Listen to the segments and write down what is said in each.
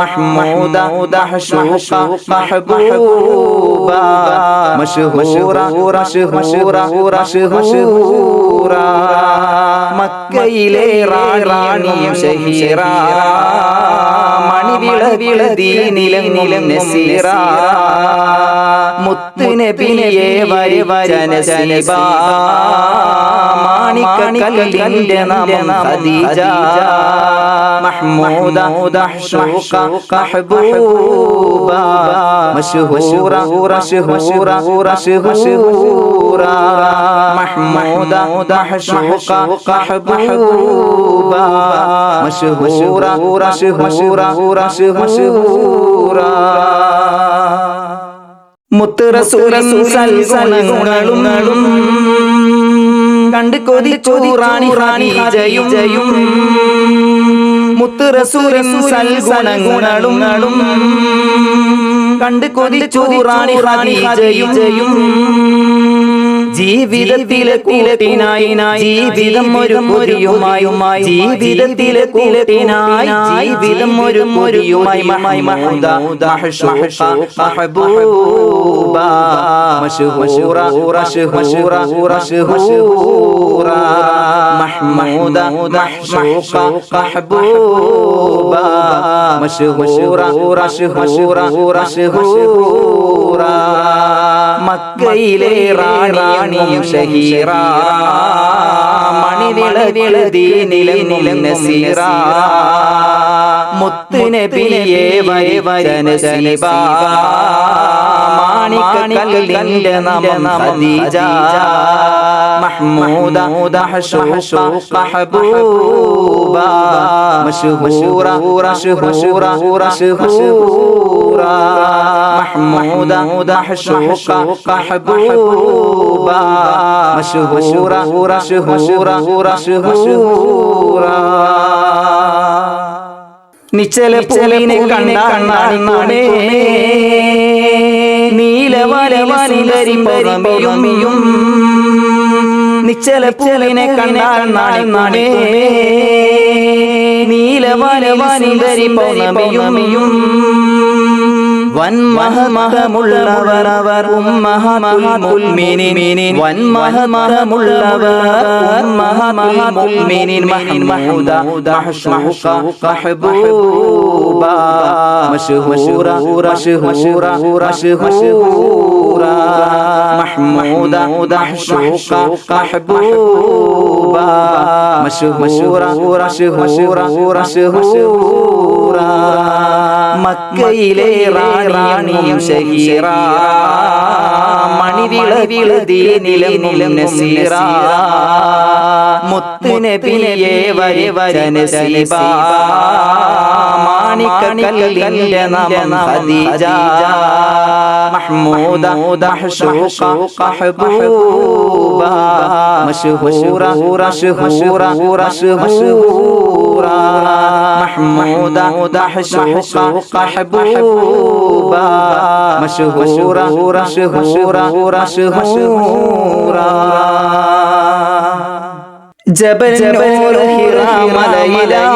محمودة دحشوقة محبوبة مشهورة مشهورة مشهورة മക്കയിലെ റാണിയും ഷഹീറ മണിവിളവിളതി നിലം നിലം നസീറ മുത്തുനബിയെ വരി വരന സീബ മാണിക്കല്ലിന്റെ നാമം ഖദീജ محمودة دحشوقة محبوبة مشهورة مشهورة مشهورة محمودة دحشوقة محبوبة مشهورة مشهورة مشهورة സൽഗുണങ്ങളും കണ്ട് കൊതിച്ചു റാണി റാണി ജയും. ജയും. മുത്തുറസൂരൻ സൽഗുണങ്ങളും കണ്ട് കൊതിച്ചു റാണി റാണി ജയും. ജയും. ജീവിതത്തിലെ കൂട്ടിനായി ജീവിതം ഒരു മുരിയുമായുമായി ജീവിതത്തിലെ കൂട്ടിനായി ജീവിതം ഒരു മുരിയുമായി മഹമൂദ മഹബൂബ മശഹൂറ മശഹൂറ മശഹൂറ محمود محشوقة محبوبة مشهورة مشهورة مشهورة മക്കയിലെ റാണിയും ഷഹീറ മണിവിളവിളതി നിലം നിലം നസീറ മുത്തുനബിയെ വരി വരന സീബ മാണിക്കല്ലിന്റെ നാമം ഖദീജ محمودة دحشوقة محبوبة مشهورة مشهورة مشهورة محمودة دحشوقة محبوبة مشهورة مشهورة مشهورة നിശ്ചല പൂവിനെ കണ്ടാണേ നീലവലവസുന്ദരി പുറമിയും നിശ്ചല പൂവിനെ കണ്ടാണേ നീലവലവസുന്ദരി പുറമിയും വൻമഹമഹമുള്ളവർ അവർ ഉമ്മഹമുൽമിനിൻ വൻമഹമഹമുള്ളവർ ഉമ്മഹമുൽമിനിൻ മഹ്മൂദ ദഹ്ഷുഖ മഹബൂബ മശഹൂറ മശഹൂറ മശഹൂറ محمود دحشوق محبوبا مشهورة مشهورة مشهورة മക്കയിലെ റാണിയും ഷഹീറ മണിവിളവിളതി നിലം നിലം നസീറ മുത്തുനബിയെ വരി വരന സീബ മാണിക്കല്ലിന്റെ നാമം ഖദീജ محمود دحشوق محبوبة مشهورة مشهورة مشهورة محمود محشوق محبوبا مشهورة مشهورة مشهورة جبل نور هرام ليلاي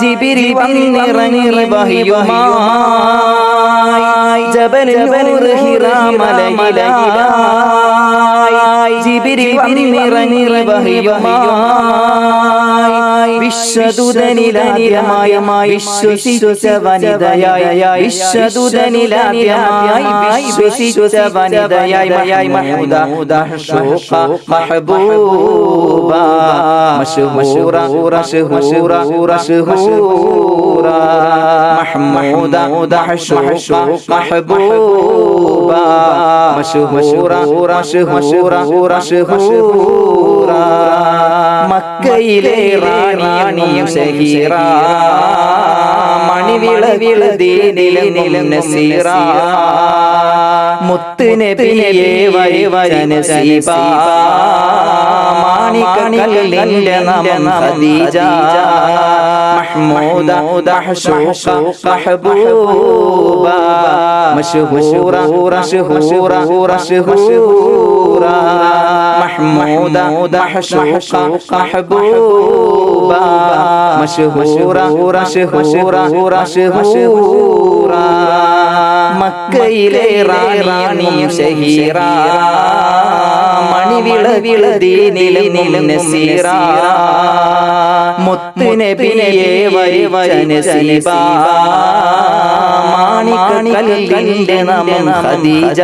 جبري بالنيرني وهيوماي جبل نور هرام ليلاي جبري بالنيرني وهيوماي വിശ്വദൂതനായി വിശ്വദൂതനിലാദ്യമായ വിശ്വസിച്ച വനിതയായി വിശ്വദൂതനിലാദ്യമായി വിശ്വസിച്ച വനിതയായി മയായി മഹൂദ മഹഷൂഖ മഹബൂബ മശഹൂറ മശഹൂറ മശഹൂറ മഹമൂദ മഹഷൂഖ മഹബൂബ മശഹൂറ മശഹൂറ മശഹൂറ മശഹൂറ മക്കയിലെ റാണിയും ഷഹീറ മണി മണിവിളവിളദീനിലും നസീറ മുത്തുനബിയെ വൈവനസീബ മാണിക്കണിലിന്റെ നാമം ഖദീജ محمود دحشوق محبوبا مشهورا مشهورا مشهورا محمود دحشوق محبوبا مشهورا مشهورا مشهورا മക്കയിലെ റാണിയും ഷഹീറ മണിവിളവിളദീനിലും നസീറ മുത്തുനബിയെ വൈവനസീബ മാണിക്കണിലിന്റെ നാമം ഖദീജ